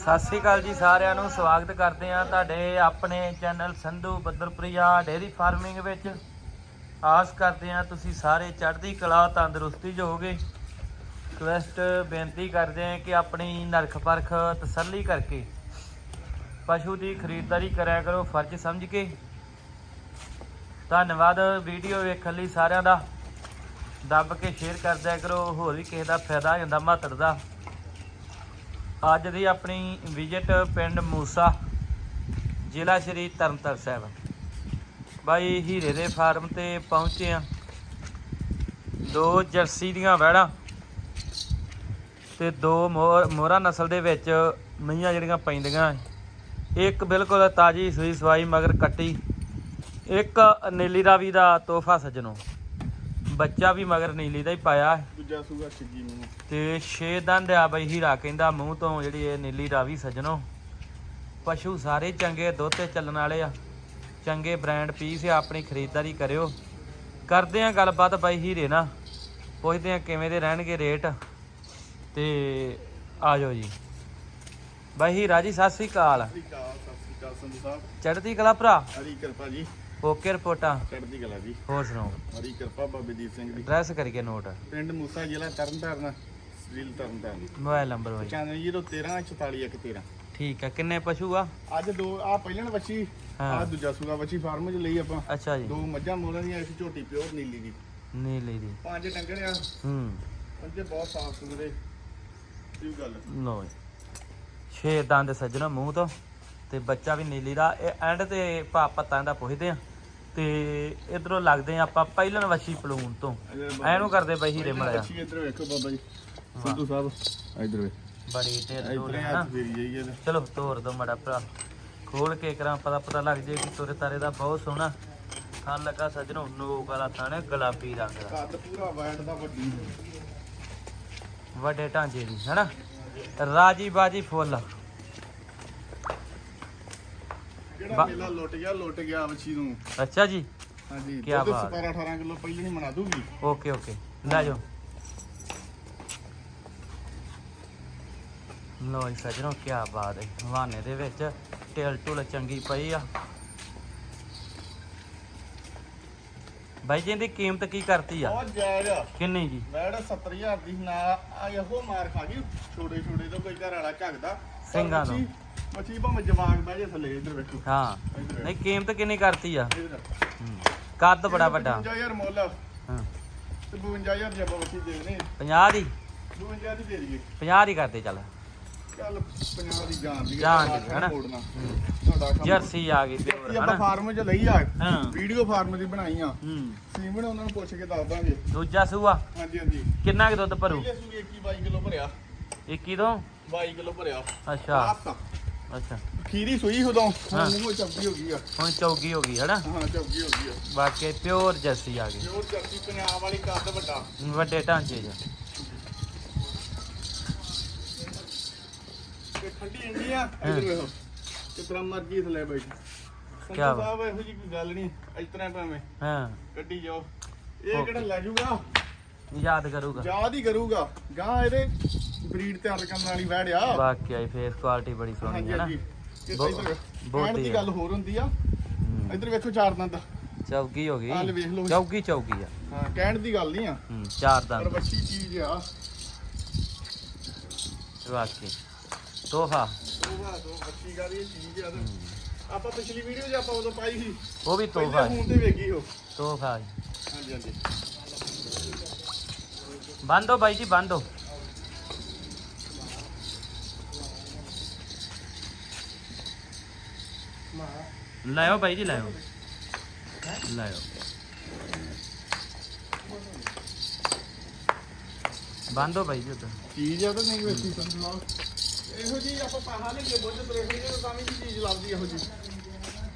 ਸਤਿ ਸ੍ਰੀ ਅਕਾਲ ਜੀ ਸਾਰਿਆਂ ਨੂੰ, ਸਵਾਗਤ ਕਰਦੇ ਆ ਤੁਹਾਡੇ ਆਪਣੇ ਚੈਨਲ ਸੰਧੂ ਬੱਦਰਪ੍ਰਿਆ ਡੇਅਰੀ ਫਾਰਮਿੰਗ ਵਿੱਚ। ਆਸ ਕਰਦੇ ਆ ਤੁਸੀਂ ਸਾਰੇ ਚੜ੍ਹਦੀ ਕਲਾ, ਤੰਦਰੁਸਤੀ 'ਚ ਹੋਗੇ ਰਿਕਵੈਸਟ ਬੇਨਤੀ ਕਰਦੇ ਆ ਕਿ ਆਪਣੀ ਨਰਖ ਪਰਖ ਤਸੱਲੀ ਕਰਕੇ ਪਸ਼ੂ ਦੀ ਖਰੀਦਦਾਰੀ ਕਰਿਆ ਕਰੋ, ਫਰਜ਼ ਸਮਝ ਕੇ। ਧੰਨਵਾਦ ਵੀਡੀਓ ਵੇਖਣ ਲਈ ਸਾਰਿਆਂ ਦਾ। ਦੱਬ ਕੇ ਸ਼ੇਅਰ ਕਰਦਿਆ ਕਰੋ, ਹੋਰ ਵੀ ਕਿਸੇ ਦਾ ਫਾਇਦਾ ਹੋ ਜਾਂਦਾ ਮਾਤੜ ਦਾ। ਅੱਜ ਦੀ ਆਪਣੀ ਵਿਜ਼ਿਟ ਪਿੰਡ ਮੂਸਾ, ਜ਼ਿਲ੍ਹਾ ਸ਼੍ਰੀ ਤਰਨਤਾਰਨ ਸਾਹਿਬ। ਬਾਈ, ਹੀਰੇ ਦੇ ਫਾਰਮ ਤੇ ਪਹੁੰਚੇ ਆ ਦੋ ਜਰਸੀ ਦੀਆਂ ਵੈੜਾਂ ਤੇ ਦੋ ਮੋਹ- ਮੋਹਰਾ ਨਸਲ ਦੇ ਵਿੱਚ ਮਈਆਂ ਜਿਹੜੀਆਂ ਪੈਂਦੀਆਂ ਇੱਕ ਬਿਲਕੁਲ ਤਾਜੀ ਸੂਈ ਸਵਾਈ ਮਗਰ ਕੱਟੀ। ਇੱਕ ਨੀਲੀ ਰਾਵੀ ਦਾ ਤੋਹਫਾ ਸੱਜਣੋ। ਬੱਚਾ ਵੀ ਮਗਰ ਨੀਲੀ ਦਾ ਹੀ ਪਾਇਆ ਦੂਜਾ ਛਿੱਗੀ ਤੇ ਛੇ ਦੰਦ ਆ ਬਈ ਹੀਰਾ ਕਹਿੰਦਾ ਮੂੰਹ ਤੋਂ ਜਿਹੜੀ ਇਹ ਨੀਲੀ ਰਾਵੀ ਸਜਣੋ। ਪਸ਼ੂ ਸਾਰੇ ਚੰਗੇ ਦੁੱਧ ਤੇ ਚੱਲਣ ਵਾਲੇ ਆ। ਚੰਗੇ ਬ੍ਰਾਂਡ ਪੀਸ ਆ ਆਪਣੀ ਖਰੀਦਦਾਰੀ ਕਰਿਓ। ਕਰਦੇ ਆ ਗੱਲਬਾਤ ਬਾਈ ਹੀਰੇ ਨਾਲ। ਪੁੱਛਦੇ ਆ ਕਿਵੇਂ ਦੇ ਰਹਿਣਗੇ ਰੇਟ। ਤੇ ਆ ਜਾਓ ਜੀ। ਬਾਈ ਹੀਰਾ ਜੀ ਸਤਿ ਸ੍ਰੀ ਅਕਾਲ। ਸ੍ਰੀ ਅਕਾਲ ਸਤਿ ਸ੍ਰੀ ਅਕਾਲ ਸੰਧੂ ਸਾਹਿਬ। ਚੜ੍ਹਦੀ ਕਲਾ ਭਰਾ। ਹਰੀ ਕਿਰਪਾ ਜੀ। ਓਕੇ ਰਿਪੋਰਟਾਂ। ਚੜ੍ਹਦੀ ਕਲਾ ਜੀ। ਹੋਰ ਸੁਣਾਓ? ਹਰੀ ਕਿਰਪਾ ਬਾਬੇ ਦੀਪ ਸਿੰਘ ਦੀ। ਐਡਰੈਸ ਕਰੀਏ ਨੋਟ ਪਿੰਡ ਮੂਸਾ ਜ਼ਿਲ੍ਹਾ ਤਰਨਤਾਰਨ ਜ਼ਿਲ੍ਹਾ ਤਰਨਤਾਰਨ। ਮੋਬਾਈਲ ਨੰਬਰ ਬਾਈ। 9501344113 ਠੀਕ ਆ ਕਿੰਨੇ ਪਸ਼ੂ ਆ? ਅੱਜ ਦੋ ਆ ਪਹਿਲਣ ਵੱਛੀ ਹਾਂ। ਆ ਦੂਜਾ ਸੂਗਾ ਵੱਛੀ ਫਾਰਮ 'ਚ ਲਈ ਆਪਾਂ। ਅੱਛਾ ਜੀ। ਦੋ ਮੱਝਾਂ ਮੋਲਾਂ ਦੀਆਂ ਇੱਕ ਝੋਟੀ ਪਿਓਰ ਨੀਲੀ ਦੀ। ਨੀਲੀ ਦੀ। ਪੰਜ ਡੰਗਰ ਆ। ਹੂੰ। ਪੰਜੇ ਬਹੁਤ ਸਾਫ਼ ਸੁਥਰੇ। ਇਹ ਗੱਲ। ਲੋ ਛੇ ਦੰਦ ਸੱਜਣਾ ਮੂੰਹ ਤੋਂ ਤੇ ਬੱਚਾ ਵੀ ਨੀਲੀ ਦਾ। ਇਹ ਐਂਡ ਤੇ ਪੱਤਾਂ ਦਾ ਪੁੱਛਦੇ ਆ। ਤੇ ਇਧਰੋਂ ਲੱਗਦੇ ਆ ਆਪਾਂ ਪਹਿਲਣ ਵਛੀ ਪਲੂਨ ਤੋਂ। ਐਨੂੰ ਕਰਦੇ ਬਈ ਹੀਰੇ ਮੜਿਆ ਇੱਧਰ ਵੇਖੋ ਬਾਬਾ ਜੀ ਸੰਧੂ ਸਾਹਿਬ ਇੱਧਰ ਵੇ ਬੜੀ ਢੇਰ ਢੋਲ ਹੀ ਨਾ। ਚਲੋ ਤੋਰ ਦੋ ਮੜਾ ਭਰਾ। ਖੋਲ ਕੇ ਕਰਾਂ ਪਤਾ ਪਤਾ ਲੱਗ ਜੇ ਕਿ ਤੋਰੇ ਤਾਰੇ ਦਾ ਬਹੁਤ ਸੋਹਣਾ। ਥਾਂ ਲੱਗਾ ਸੱਜਣੋ ਨੋਕ ਵਾਲਾ ਥਾਂ ਹੈ ਗੁਲਾਬੀ ਰੰਗ ਦਾ। ਕੱਦ ਪੂਰਾ ਵਾਈਟ ਦਾ ਵੱਡੀ ਵੱਡੇ ਢਾਂਚੇ ਦੀ ਹੈਨਾ? ਰਾਜੀ ਬਾਜੀ ਫੁੱਲ ਜਿਹੜਾ ਬਾ- ਮੇਲਾ ਲੁੱਟ ਗਿਆ ਲੁੱਟ ਗਿਆ ਵੱਛੀ ਨੂੰ। ਅੱਛਾ ਜੀ। ਹਾਂਜੀ ਕਿਆ ਦੁੱਧ ਬਾਤ। 17 18 ਕਿਲੋ ਪਹਿਲਾਂ ਹੀ ਬਣਾ ਦੂਗੀ। Okay okay. ਲੈ ਜਾਓ। ਲੋ ਜੀ ਸੱਜਣੋ ਕੀ ਬਾਤ ਹੈ। ਹਵਾਨੇ ਦੇ ਵਿੱਚ ਟੇਲ ਟੁਲ ਚੰਗੀ ਪਈ ਆ। ਬਾਈ ਜੀ ਇਹਦੀ ਕੀਮਤ ਕੀ ਕਰਤੀ ਆ? ਬਹੁਤ ਜਾਇਜ਼ ਆ। ਕਿੰਨੀ ਜੀ? ਮੈਡ 70000 ਦੀ ਨਾ ਆ ਇਹੋ ਮਾਰ ਖਾ ਗਈ। ਛੋਟੇ ਛੋਟੇ ਤੋਂ ਕੋਈ ਘਰ ਵਾਲਾ ਝੱਗਦਾ ਸਿੰਘਾਂ ਤੋਂ। ਵੱਛੀ- ਵੱਛੀ ਭਾਵੇਂ ਜਵਾਗ ਬਹਿ ਜੇ ਥੱਲੇ ਇੱਧਰ ਵੇਖੋ। ਹਾਂ। ਇੱਧਰ ਨਹੀਂ ਕੀਮਤ ਕਿੰਨੀ ਕਰਤੀ ਆ? ਇੱਧਰ ਹੂੰ। ਕੱਦ ਬੜਾ ਵੱਡਾ। 55000 ਮੁੱਲ ਆ, ਹਾਂ। ਤੇ 52000 ਦੀ ਆਪਾਂ ਵੱਛੀ ਦੇ ਦੇਣੀ। 50 ਦੀ? 52 ਦੀ ਦੇ ਦਈਏ। 50 ਦੀ ਕਰਦੇ ਚੱਲ। ਚੱਲ 50 ਦੀ ਜਾਨ ਦੀ ਜਾਨ ਦੀ, ਆਖਰ ਹਨਾ? ਮੋੜਨਾ। ਹੂੰ। ਤੁਹਾਡਾ ਕੰਮ। ਜਰਸੀ ਆ ਗਈ ਇਹ ਪਿਓਰ ਆਪਾਂ ਹਨਾ? ਫਾਰਮ 'ਚ ਲਈ ਆ। ਹਾਂ। ਵੀਡੀਓ ਫਾਰਮ ਦੀ ਬਣਾਈ ਆ। ਹੂੰ। ਸੀਮਨ ਉਹਨਾਂ ਨੂੰ ਪੁੱਛ ਕੇ ਦੱਸ ਦਾਂਗੇ। ਦੂਜਾ ਸੂਆ? ਹਾਂਜੀ ਹਾਂਜੀ। ਕਿੰਨਾ ਕੁ ਦੁੱਧ ਭਰੂ? ਪਹਿਲੇ ਸੂਏ 21 22 ਕਿਲੋ ਭਰਿਆ। 21 ਤੋਂ? 22 ਕਿਲੋ ਭਰਿਆ। ਅੱਛਾ। ਅੱਛਾ। ਖੀਰੀ ਸੂਈ ਉਦੋਂ। ਹਾਂ। ਮੂੰਹ ਚੱਪੀ ਹੋ ਗਈ ਆ। ਹੁਣ ਚੌਗੀ ਹੋ ਗਈ ਹੈਨਾ? ਹਾਂ ਚੱਪੀ ਹੋ ਗਈ ਆ। ਬਾਕੀ ਪਿਓਰ ਜਰਸੀ ਆ ਗਈ। ਪਿਓਰ ਚੱਪੀ ਪੰਜਾਬ ਵਾਲੀ ਕੱਦ ਵੱਡਾ। ਵੱਡੇ ਢਾਂਚੇ 'ਚ। ਤੇ ਠੰਡੀ ਇੰਨੀ ਆ ਇਧਰ ਵੇਖੋ ਤੇ ਤਰ੍ਹਾਂ ਮਰਜ਼ੀ ਥਲੇ ਬੈਠ। ਕਿਆ ਸੰਧੂ ਬਾਤ। ਸਾਹਿਬ ਇਹੋ ਜੀ ਕੋਈ ਗੱਲ ਨਹੀਂ ਇਸ ਤਰ੍ਹਾਂ ਭਾਵੇਂ। ਹਾਂ। ਕੱਢੀ ਜਾਓ। ਇਹ ਕਿਹੜਾ ਲੈ ਜਾਊਗਾ ਯਾਦ ਕਰੂਗਾ। ਯਾਦ ਹੀ ਕਰੂਗਾ। ਗਾਂ ਇਹਦੇ ਬਰੀਡ ਤਿਆਰ ਕਰਨ ਵਾਲੀ ਵੜਿਆ ਬਾਕੀ ਆਈ ਫੇਸ ਕੁਆਲਿਟੀ ਬੜੀ ਸੋਹਣੀ ਹਾਂਜੀ ਹੈ ਨਾ। ਹਾਂਜੀ। ਤੇ ਬਹੁਤ ਦੀ ਆ। ਗੱਲ ਹੋਰ ਹੁੰਦੀ ਆ। ਇਧਰ ਵੇਖੋ ਚਾਰ ਦੰਦ। ਚੌਗੀ ਹੋ ਗਈ। ਆਹ ਲੈ ਵੇਖ ਲਓ। ਚੌਗੀ ਚੌਗੀ ਆ। ਹਾਂ ਕਹਿਣ ਦੀ ਗੱਲ ਨਹੀਂ ਆ। ਚਾਰ ਪਰ ਦੰਦ ਵੱਛੀ ਚੀਜ਼ ਆ। ਬਾਕੀ ਤੋਹਫਾ। ਵਾ ਦੋ ਵੱਛੀ ਦੀ ਚੀਜ਼ ਆ। ਤੇ ਆਪਾਂ ਪਿਛਲੀ ਵੀਡੀਓ 'ਚ ਆਪਾਂ ਉਦੋਂ ਪਾਈ ਸੀ। ਉਹ ਵੀ ਤੋਹਫਾ ਪਹਿਲੇ ਹੈ। ਫੋਨ ਤੇ ਵੇਖੀ ਉਹ। ਤੋਹਫਾ ਹੈ। ਹਾਂਜੀ। ਬੰਦੋ ਬਾਈ ਜੀ ਬੰਦੋ ਲਾਇਓ ਬਾਈ ਜੀ ਲਾਇਓ। ਲਾਇਓ। ਬੰਦੋ ਬਾਈ ਜੀ ਉਧਰ। ਚੀਜ਼ ਆ ਤਾਂ ਨਹੀਂ ਵੇਖੀ ਸੰਭਾਲ ਇਹੋ ਜੀ ਆਪਾਂ ਪਾਹਾ ਨਹੀਂ ਜੇ ਬੁੱਝ ਤਰੇ ਹੋਈ ਜੇ ਤਾਂ ਵੀ ਚੀਜ਼ ਲੱਭਦੀ ਇਹੋ ਜੀ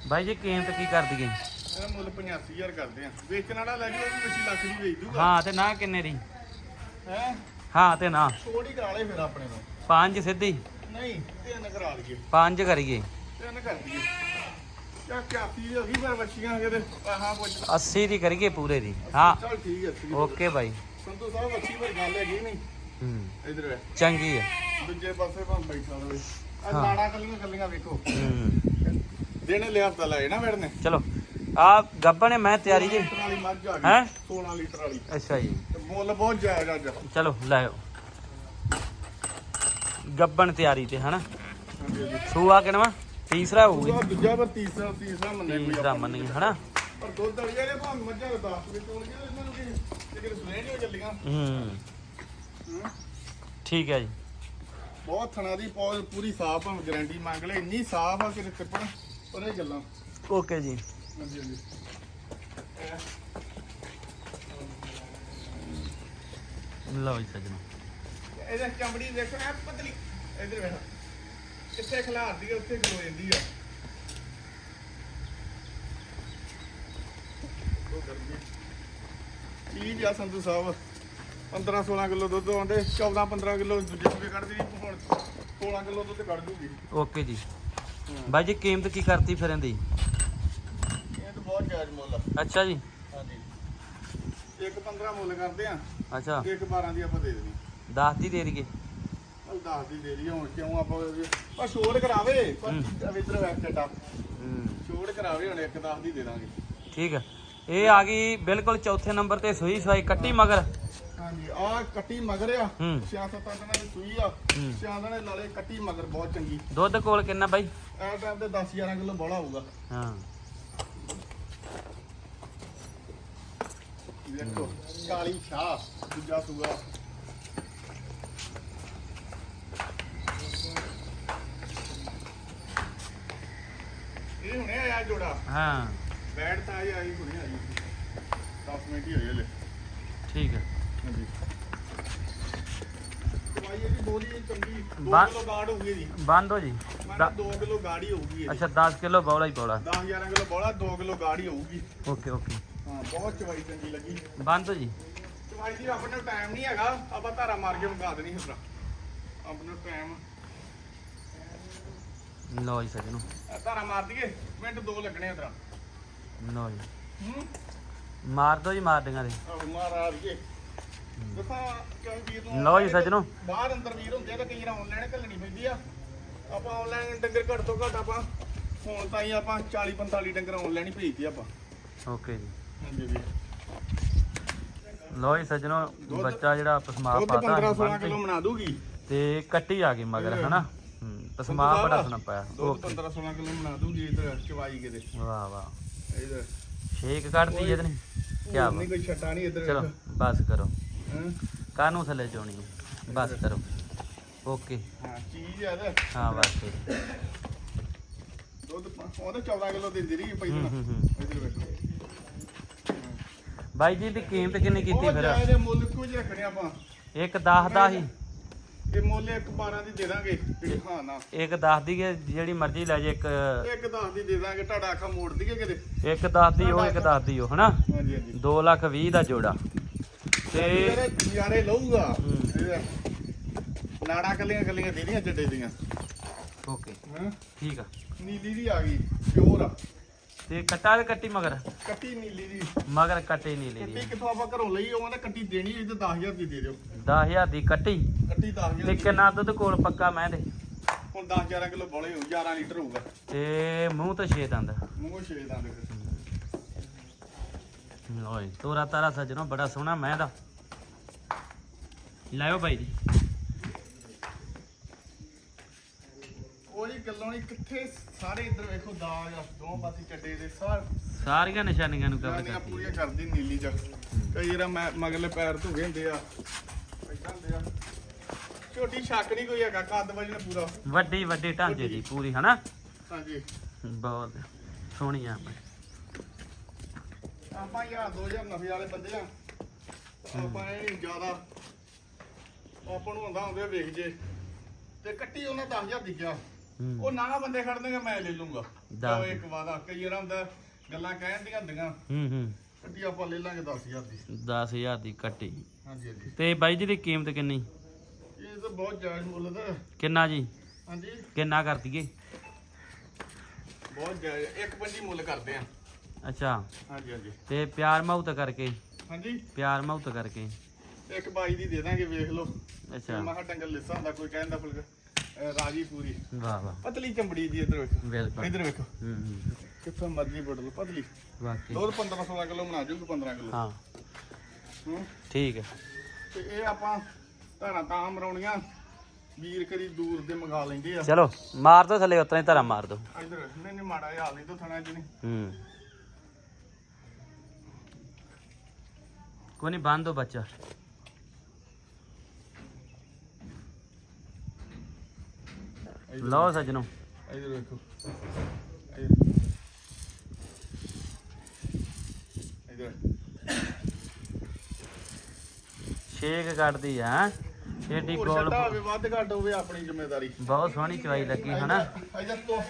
ਬਾਈ ਜੀ ਕੀਮਤ ਕੀ ਕਰ ਦਈਏ ਇਹਦਾ ਮੁੱਲ 85000 ਕਰਦੇ ਆ। ਵੇਚਣ ਵਾਲਾ ਲੈ ਜਾਓ ਉਹ ਵੀ 25 ਲੱਖ ਦੀ ਵੇਚ ਦੂਗਾ। ਹਾਂ ਤੇ ਨਾ ਕਿੰਨੇ ਦੀ? ਹੈ? ਹਾਂ ਤੇ ਨਾ। ਛੋੜ ਹੀ ਕਰਾ ਲੈ ਫਿਰ ਆਪਣੇ ਤੋਂ। ਪੰਜ ਸਿੱਧੀ। ਨਹੀਂ ਤਿੰਨ ਕਰਾ ਲਈਏ। ਪੰਜ ਕਰੀਏ। ਤਿੰਨ ਕਰ ਦਈਏ ਕਿਆ ਕਿਆ ਦੀ ਹੋ ਗਈ ਪਰ ਬੱਚੀਆਂ ਕਿਤੇ ਆਹਾਂ ਪੁੱਛ। 80 ਦੀ ਕਰੀਏ ਪੂਰੇ ਦੀ। ਹਾਂ। ਚਲ ਠੀਕ ਹੈ ਠੀਕ ਹੈ ਓਕੇ ਬਾਈ। ਸੰਤੂ ਸਾਹਿਬ ਅੱਛੀ ਪਰ ਗੱਲ ਹੈਗੀ ਨਹੀਂ। ਹੂੰ। ਇਧਰ ਚੰਗੀ ਹੈ। ਦੂਜੇ ਪਾਸੇ ਭਾਂ ਬੈਠਾ ਰਵੇ। ਆਹ ਹਾਂ। ਲਾੜਾ ਕੱਲੀਆਂ ਕੱਲੀਆਂ ਵੇਖੋ। ਹੂੰ। ਦਿਨ ਲਿਆ ਹਫਤਾ ਲਾਏ ਨਾ ਮੈਡਮ ਨੇ। ਚਲੋ। ਆ ਗੱਬਣ ਹੈ ਮੈਂ ਤਿਆਰੀ ਜੀ। ਲੀਟਰ ਵਾਲੀ ਮੱਝ ਆ ਹੈਂ? ਗਈ 16 ਲੀਟਰ ਵਾਲੀ। ਅੱਛਾ ਜੀ। ਮੁੱਲ ਬਹੁਤ ਜਾਇਜ਼ ਅੱਜ। ਚਲੋ ਲਾਇਓ ਗੱਬਣ ਤਿਆਰੀ ਤੇ ਹਨਾ? ਹਾਂਜੀ ਹਾਂਜੀ ਸੂਆ ਕਿਨਵਾ? ਤੀਸਰਾ ਹੋਊਗੀ। ਉਹ ਦੂਜਾ ਪਰ ਤੀਸਰਾ ਤੀਸਰਾ ਮੰਨੇ ਕੋਈ ਤੀਸਰਾ ਆਪਾਂ। ਮੰਨੀ ਹਨਾ? ਪਰ ਦੁੱਧ ਵਾਲੀ ਇਹਦੇ ਭਾਵੇਂ ਮੱਝਾਂ ਦਾ 10 ਲੀਟਰ ਹੋਣਗੇ ਤੇ ਇਹਨਾਂ ਨੂੰ ਕੀ? ਲੇਕਿਨ ਸੁਣੇ ਨਹੀਂ ਚੱਲੀਆਂ। ਹੂੰ। ਠੀਕ ਹੈ ਜੀ। ਬਹੁਤ ਥਣਾ ਦੀ ਪੌਜ ਪੂਰੀ ਸਾਫ਼ ਆ ਗਾਰੰਟੀ ਮੰਗ ਲੈ ਇੰਨੀ ਸਾਫ਼ ਆ ਕਿ ਟਿੱਪਣ ਉਹਨੇ ਗੱਲਾਂ। ਓਕੇ ਜੀ। ਹਾਂਜੀ ਹਾਂਜੀ। ਲਓ ਜੀ ਸੱਜਣੋ ਇਹਦੇ ਚਮੜੀ ਦੇਖੋ ਐ ਪਤਲੀ। ਇਧਰ ਵੇਖ ਕਿੱਥੇ ਖਿਲਾਰਦੀ ਆ ਉੱਥੇ ਖਲੋ ਜਾਂਦੀ ਆ। ਉਹ ਗਰਮੀ। ਚੀਜ਼ ਆ ਸੰਧੂ ਸਾਹਿਬ 15 16 ਕਿਲੋ ਦੁੱਧ ਆਉਂਦੇ 14 15 ਕਿਲੋ ਦੂਜੇ ਸੂਬੇ ਕੱਢਦੀ ਸੀ, ਹੁਣ 16 ਕਿਲੋ ਦੁੱਧ ਕੱਢ ਦੂਗੀ। ਓਕੇ ਜੀ। ਬਾਈ ਜੀ ਕੀਮਤ ਕੀ ਕਰਤੀ ਫਿਰ ਇਹਦੀ? ਇਹ ਤਾਂ ਬਹੁਤ ਜਾਇਜ਼ ਮੁੱਲ ਆ। ਅੱਛਾ ਜੀ। ਹਾਂਜੀ। ਇੱਕ 15 ਮੁੱਲ ਕਰਦੇ ਆ। ਅੱਛਾ। ਇੱਕ 12 ਦੀ ਆਪਾਂ ਦੇ ਦੇਣੀ। 10 ਦੀ ਦੇ ਦਈਏ। ਉਹ 10 ਦੀ ਦੇ ਰਹੀ ਹੁਣ ਕਿਉਂ ਆਪਾਂ ਪਰ ਛੋੜ ਕਰਾਵੇ ਪਰ ਇਧਰ ਵੈਕ ਚੱਡਾ ਹੂੰ। ਛੋੜ ਕਰਾਵੇ ਹੁਣ ਇੱਕ 10 ਦੀ ਦੇ ਦਾਂਗੇ। ਠੀਕ ਹੈ ਇਹ ਆ ਗਈ ਬਿਲਕੁਲ ਚੌਥੇ ਨੰਬਰ ਤੇ ਸੂਈ ਸਵਾਈ ਕੱਟੀ ਮਗਰ। ਹਾਂਜੀ ਆ ਕੱਟੀ ਮਗਰ ਆ। ਛਿਆ ਸੱਤ ਦਿਨਾਂ ਦੀ ਸੂਈ ਆ। ਛਿਆ ਦਿਨਾਂ ਨਾਲੇ ਕੱਟੀ ਮਗਰ ਬਹੁਤ ਚੰਗੀ। ਦੁੱਧ ਕੋਲ ਕਿੰਨਾ ਬਾਈ? ਐ ਟਾਈਮ ਤੇ 10 11 ਕਿਲੋ ਬੋਲਾ ਹੋਊਗਾ। ਹਾਂ। ਦੇਖੋ ਕਾਲੀ ਛਾਹ ਦੂਜਾ ਸੂਗਾ ਇਹ ਹੁਣੇ ਆਇਆ ਜੋੜਾ। ਹਾਂ। ਬੈਠ ਤਾਂ ਆਈ ਆਈ ਹੁਣੇ ਆਈ। 10 ਮਿੰਟ ਹੀ ਹੋਏ ਹਲੇ। ਠੀਕ ਹੈ। ਹਾਂਜੀ। ਦਵਾਈ ਇਹਦੀ ਬੋਲੀ ਚੰਗੀ 2 ਬਾ- ਕਿਲੋ ਗਾੜ ਹੋਊਗੀ ਇਹਦੀ। ਬੰਦ ਹੋ ਜੀ। ਮੈਂ ਦਾ- 2 ਕਿਲੋ ਗਾੜੀ ਹੋਊਗੀ ਅੱਛਾ 10 ਕਿਲੋ ਬੌਲਾ ਹੀ ਬੌਲਾ। 10 11 ਕਿਲੋ ਬੋਲਾ 2 ਕਿਲੋ ਗਾੜੀ ਹੋਊਗੀ। Okay okay. ਹਾਂ ਬਹੁਤ ਚਵਾਈ ਚੰਗੀ ਲੱਗੀ। ਬੰਦ ਹੋ ਜੀ। ਚਵਾਈ ਦੀ ਆਪਣੇ ਟਾਈਮ ਨਹੀਂ ਹੈਗਾ ਆਪਾਂ ਧਾਰਾ ਮਾਰ ਕੇ ਮੁਕਾ ਦੇਣੀ ਹਿਸਰਾ ਆਪਣਾ ਟਾਈਮ ਲਓ ਜੀ ਸੱਜਣੋ ਧਾਰਾ ਮਾਰ ਦਈਏ ਮਿੰਟ ਦੋ ਲੱਗਣੇ ਉਧਰ ਲਓ ਜੀ। ਹੂੰ? ਮਾਰ ਦੋ ਜੀ ਮਾਰ ਦਿਆਂ ਦੇ ਆਹ ਮਾਰਾ ਦਈਏ। ਦੇਖੋ ਕਿਉਂ ਵੀਰ ਨੂੰ ਲਓ ਜੀ ਸੱਜਣੋ। ਬਾਹਰ ਅੰਦਰ ਵੀਰ ਹੁੰਦੇ ਆ ਤਾਂ ਕਈ ਵਾਰ ਆਨਲਾਈਨ ਘੱਲਣੀ ਪੈਂਦੀ ਆ। ਆਪਾਂ ਆਨਲਾਈਨ ਡੰਗਰ ਘੱਟ ਤੋਂ ਘੱਟ ਆਪਾਂ ਹੁਣ ਤਾਂ ਹੀ ਆਪਾਂ 40 45 ਡੰਗਰ ਆਨਲਾਈਨ ਹੀ ਭੇਜਦੇ ਆਪਾਂ। ਓਕੇ ਜੀ। ਹਾਂਜੀ ਜੀ ਸੱਜਣੋ ਬੱਚਾ ਜਿਹੜਾ ਪਸਮਾ ਦੁੱਧ ਪਾਤਾ 15 16 ਬੰਨ੍ਹ ਤੇ ਕਿਲੋ ਬਣਾ ਦੂਗੀ। ਤੇ ਕੱਟੀ ਆ ਗਈ ਮਗਰ ਹਨਾ? ਪਸਮਾ ਬੜਾ ਸੁਣਾ ਪਾਇਆ। ਦੁੱਧ ਓਕੇ। 15 16 ਕਿਲੋ ਬਣਾ ਦੂਗੀ ਇਧਰ ਚਵਾਈ ਕੇ ਦੇ ਵਾਹ। ਵਾਹ ਇਧਰ ਸ਼ੇਕ ਕੱਢਦੀ ਇਹਦੇ ਨੇ? ਕੀ ਨਹੀਂ ਬਾਤ। ਕੋਈ ਛੱਟਾ ਨਹੀਂ ਇਧਰ। ਚਲੋ ਬਸ ਕਰੋ। ਹਾਂ? ਕਾਹਨੂੰ ਥੱਲੇ ਚੋਣੀ? ਬਸ ਕਰੋ। ਓਕੇ। ਹਾਂ ਚੀਜ਼ ਆ ਇਹਦਾ। ਹਾਂ ਬਸ ਫਿਰ। ਦੁੱਧ ਪ- ਉਹ ਤਾਂ 14 ਕਿਲੋ ਦਿੰਦੀ ਰਹੀ ਹੂੰ, ਪਹਿਲਾਂ। ਹੂੰ, ਹੂੰ। ਇਧਰ ਵੇਖੋ। ਬਾਈ ਜੀ ਦੀ ਕੀਮਤ ਕਿੰਨੀ ਕੀਤੀ ਫਿਰ? ਜਾਇਜ਼ ਦੇ ਮੁੱਲ ਜਿਹੇ ਰੱਖਣੇ ਆਪਾਂ। ਇੱਕ 10 ਦਾ ਹੀ। ਇਹ ਮੁੱਲ ਇੱਕ 12 ਦੀ ਦੇ ਦਾਂਗੇ ਜਿਹੜੀ ਹਾਂ ਨਾ। ਇੱਕ 10 ਦੀ ਜਿਹੜੀ ਮਰਜ਼ੀ ਲੈ ਜੇ ਇੱਕ ਇੱਕ 10 ਦੀ ਦੇ ਦਾਂਗੇ ਤੁਹਾਡਾ ਅੱਖਾਂ ਮੋੜ ਦਈਏ ਕਿਤੇ। ਇੱਕ 10 ਦੀ ਉਹ ਇੱਕ 10 ਦੀ ਉਹ ਹਨਾ? ਹਾਂਜੀ ਹਾਂਜੀ। 2 ਲੱਖ 20 ਦਾ ਜੋੜਾ। ਤੇ ਯਾਰੇ ਲਊਗਾ। ਇਹਦਾ ਨਾੜਾ ਕੱਲੀਆਂ ਕੱਲੀਆਂ ਚੱਡੇ ਦੀਆਂ ਓਕੇ। ਠੀਕ ਆ। ਨੀਲੀ ਦੀ ਆ ਗਈ ਪਿਓਰ ਆ। ਤੇ ਕੱਟਾ ਤੇ ਕੱਟੀ ਮਗਰ? ਕੱਟੀ ਨੀਲੀ ਦੀ ਮਗਰ ਕੱਟੇ ਨਹੀਂ ਕੱਟੀ ਲਈ ਕਿੱਥੋਂ ਆਪਾਂ ਘਰੋਂ ਲਈ ਉਹ ਕਹਿੰਦਾ ਕੱਟੀ ਦੇਣੀ ਇਹ ਤੇ 10000 ਦੀ ਦੇ ਦਿਓ। 10000 ਦੀ ਕੱਟੀ? ਕੱਟੀ 10000 ਤੇ ਦੀ। ਕਿੰਨਾ ਦੁੱਧ ਕੋਲ ਪੱਕਾ ਮੈਂ ਦੇ? ਹੁਣ 10 11 ਕਿਲੋ ਬੋਲੇ ਹੋ 11 ਲੀਟਰ ਹੋਊਗਾ। ਤੇ ਮੂੰਹ ਤੋਂ ਛੇ ਦੰਦ। ਮੂੰਹ ਛੇ ਦਾ ਦੇ ਲੋਏ ਤੋਰਾ ਤਾਰਾ ਸੱਜਣੋ ਬੜਾ ਸੋਹਣਾ ਮੈਂ ਦਾ। ਲਾਇਓ ਬਾਈ ਜੀ ਉਹ ਜੀ ਗੱਲੋਂ ਨਹੀਂ ਕਿੱਥੇ ਸਾਰੇ ਇੱਧਰ ਵੇਖੋ ਦਾਗ ਆ ਦੋਵਾਂ ਪਾਸੇ ਚੱਡੇ ਦੇ ਸਾਰ ਸਾਰੀਆਂ ਨਿਸ਼ਾਨੀਆਂ ਨੂੰ ਕਵਰ ਕਰਦੀ ਪੂਰੀਆਂ ਕਰਦੀ ਨੀਲੀ ਚ। ਕਈ ਜਿਹੜਾ ਮੈਂ ਮਗਲੇ ਪੈਰ ਧੁਗੇ ਹੁੰਦੇ ਆ। ਏਦਾਂ ਹੁੰਦੇ ਆ। ਛੋਟੀ ਛੱਕ ਨਹੀਂ ਕੋਈ ਹੈਗਾ ਕੱਦ ਵਜਨ ਪੂਰਾ। ਵੱਡੀ ਵੱਡੀ ਢਾਂਚੇ ਦੀ ਪੂਰੀ ਹਨਾ? ਹਾਂਜੀ। ਬਹੁਤ ਸੋਹਣੀ ਆ ਬਾਈ। ਆਪਾਂ ਯਾਰ 2000 ਨਫੇ ਵਾਲੇ ਬੰਦੇ ਆ। ਆਪਾਂ ਇਹ ਨੀ ਜ਼ਿਆਦਾ ਆਪਾਂ ਨੂੰ ਹੁੰਦਾ ਹੁੰਦੇ ਵੇਖ ਜੇ ਤੇ ਕੱਟੀ ਉਹਨਾਂ 10000 ਦੀ ਹੂੰ ਉਹ ਨਾ ਬੰਦੇ ਖੜ ਦੇਣਗੇ ਮੈਂ ਲੈ ਲੂੰਗਾ। ਚਲੋ ਇੱਕ ਵਾਦਾ ਕਈ ਵਾਰ ਹੁੰਦਾ ਗੱਲਾਂ ਕਹਿਣ ਦੀਆਂ ਹੁੰਦੀਆਂ। ਹੂੰ ਹੂੰ। ਕੱਟੀ ਆਪਾਂ ਲੈ ਲਾਂਗੇ 10000 ਦੀ। 10000 ਦੀ ਕੱਟੀ। ਹਾਂਜੀ ਹਾਂਜੀ। ਤੇ ਬਾਈ ਜੀ ਦੀ ਕੀਮਤ ਕਿੰਨੀ? ਇਹ ਤਾਂ ਬਹੁਤ ਜਾਇਜ਼ ਮੁੱਲ ਦਾ ਕਿੰਨਾ ਜੀ? ਹਾਂਜੀ। ਕਿੰਨਾ ਕਰ ਦਈਏ? ਬਹੁਤ ਜਾਇਜ਼। ਇੱਕ ਪੰਜੀ ਮੁੱਲ ਕਰਦੇ ਆ। ਅੱਛਾ। ਹਾਂਜੀ ਹਾਂਜੀ। ਤੇ ਪਿਆਰ ਮੁਹੱਬਤ ਕਰਕੇ? ਹਾਂਜੀ। ਪਿਆਰ ਮੁਹੱਬਤ ਕਰਕੇ। ਇੱਕ ਬਾਈ ਦੀ ਦੇ ਦਾਂਗੇ ਵੇਖ ਲਓ। ਅੱਛਾ। ਮੈਂ ਕਿਹਾ ਡੰਗਰ ਲਿੱਸਾ ਹੁੰਦਾ ਕੋਈ ਕਹਿੰਦਾ ਫੁਲਕ। ਰਾਜੀ ਪੂਰੀ। ਵਾਹ ਵਾਹ। ਪਤਲੀ ਚਮੜੀ ਦੀ ਇਧਰ ਵੇਖੋ। ਬਿਲਕੁਲ। ਇਧਰ ਵੇਖੋ। ਹੂੰ ਹੂੰ ਕਿੱਥੋਂ ਮਰਜ਼ੀ ਬੜ ਲਓ ਪਤਲੀ। ਵਾਕਈ। ਦੁੱਧ 15 16 ਕਿਲੋ ਬਣਾ ਜੂਗੀ 15 ਕਿਲੋ। ਹਾਂ। ਹੂੰ। ਠੀਕ ਹੈ। ਤੇ ਇਹ ਆਪਾਂ ਧਾਰਾਂ ਤਾਂ ਮਰਾਉਣੀਆਂ। ਵੀਰ ਕਰੀ ਦੂਰ ਦੇ ਮੰਗਾ ਲੈਂਦੇ ਆ। ਚਲੋ ਮਾਰ ਦੋ ਥੱਲੇ ਉਤਰਾ ਹੀ ਧਰਾ ਮਾਰ ਦੋ। ਇਧਰ ਨਹੀਂ ਨਹੀਂ ਮਾੜਾ ਹਾਲ ਨਹੀਂ ਤੋਂ ਥਣਾ ਜੀ ਨਹੀਂ। ਹੂੰ। ਕੋਈ ਨਹੀਂ ਬੰਦ ਦੋ ਬੱਚਾ। ਲਓ ਸੱਜਣੋ। ਇਧਰ ਵੇਖੋ। ਇਧਰ। ਛੇਕ ਕੱਢਦੀ ਆ ਏਡੀ ਗੋਲ ਛੱਡਾ ਹੋਵੇ ਵੱਧ ਘੱਟ ਹੋਵੇ ਆਪਣੀ ਜ਼ਿੰਮੇਵਾਰੀ। ਬਹੁਤ ਸੋਹਣੀ ਚਵਾਈ ਲੱਗੀ ਹਨਾ? ਇਧਰ ਤੋਂ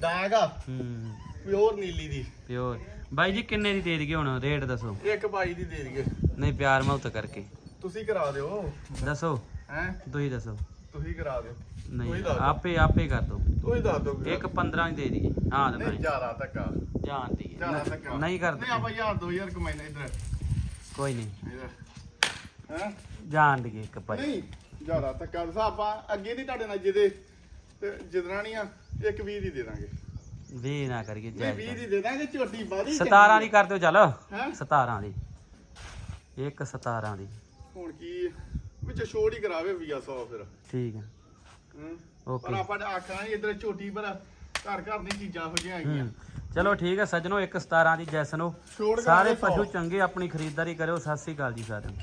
ਦਾਗ ਆ। ਹੂੰ। ਪਿਓਰ ਨੀਲੀ ਦੀ। ਪਿਓਰ। ਬਾਈ ਜੀ ਕਿੰਨੇ ਦੀ ਦੇ ਦਈਏ ਹੁਣ? ਰੇਟ ਦੱਸੋ। ਇੱਕ ਬਾਈ ਦੀ ਦੇ ਦਈਏ। ਨਹੀਂ ਪਿਆਰ ਮੁਹੱਬਤ ਕਰਕੇ। ਤੁਸੀਂ ਕਰਾ ਦਿਓ। ਦੱਸੋ। ਹੈ? ਤੁਸੀਂ ਦੱਸੋ। ਤੁਸੀਂ ਕਰਾ ਦਿਓ। ਨਹੀਂ। ਆਪੇ ਆਪੇ ਕਰ ਦੋ ਤੁਸੀਂ ਦੱਸ ਦਿਓ ਇੱਕ 15 ਦੀ ਦੇ ਦਈਏ। ਹਾਂ ਤੇ ਨਹੀਂ ਜ਼ਿਆਦਾ ਧੱਕਾ ਜਾਣ ਦੀ ਜ਼ਿਆਦਾ ਧੱਕਾ ਨਹੀਂ ਕਰ ਨਹੀਂ ਆਪਾਂ ਯਾਰ 2000 ਕਮਾਈਨਾ ਇਧਰ। ਕੋਈ ਨਹੀਂ। ਹੈ? ਜਾਣ ਦੀ ਇੱਕ ਭਾਈ। ਨਹੀਂ ਜ਼ਿਆਦਾ ਧੱਕਾ ਦੱਸਾਂ ਆਪਾਂ ਅੱਗੇ ਨਹੀਂ ਤੁਹਾਡੇ ਨਾਲ ਜਿਹਦੇ ਤੇ ਜਿਦਣਾ ਨਹੀਂ ਆ ਇੱਕ 20 ਦੀ ਦੇ ਦਾਂਗੇ। ਵੀ ਨਾ ਕਰੀਏ ਨਹੀਂ 20 ਜਾਇਜ਼ ਦੀ ਦੇ ਦਾਂਗੇ ਝੋਟੀ ਬਾਦੀ 17 ਦੀ ਕਰ ਦਿਓ ਚੱਲ। ਹੈ? 17 ਦੀ। ਇੱਕ 17 ਦੀ। ਹੁਣ ਕੀ ਵਿੱਚ ਛੋੜ ਹੀ ਕਰਾਵੇ ਵੀਆ 100 ਫਿਰ। ਠੀਕ ਹੈ ਹੂੰ। ਓਕੇ। ਪਰ ਆਪਾਂ ਆਖਾਂ ਇਧਰ ਝੋਟੀ ਪਰ ਘਰ ਘਰ ਦੀ ਚੀਜ਼ਾਂ ਹੋ ਜਿਹੀਆਂ ਹੈਗੀਆਂ। ਹੂੰ। ਚਲੋ ਠੀਕ ਹੈ ਸੱਜਣੋ ਇੱਕ 17 ਦੀ ਜੈਸਨ। ਛੋੜ ਸਾਰੇ ਕਰਾਵੇ 100 ਪਸ਼ੂ ਚੰਗੇ ਆਪਣੀ ਖਰੀਦਦਾਰੀ ਕਰਿਓ। ਸਤਿ ਸ੍ਰੀ ਅਕਾਲ ਜੀ ਸਾਰਿਆਂ ਨੂੰ।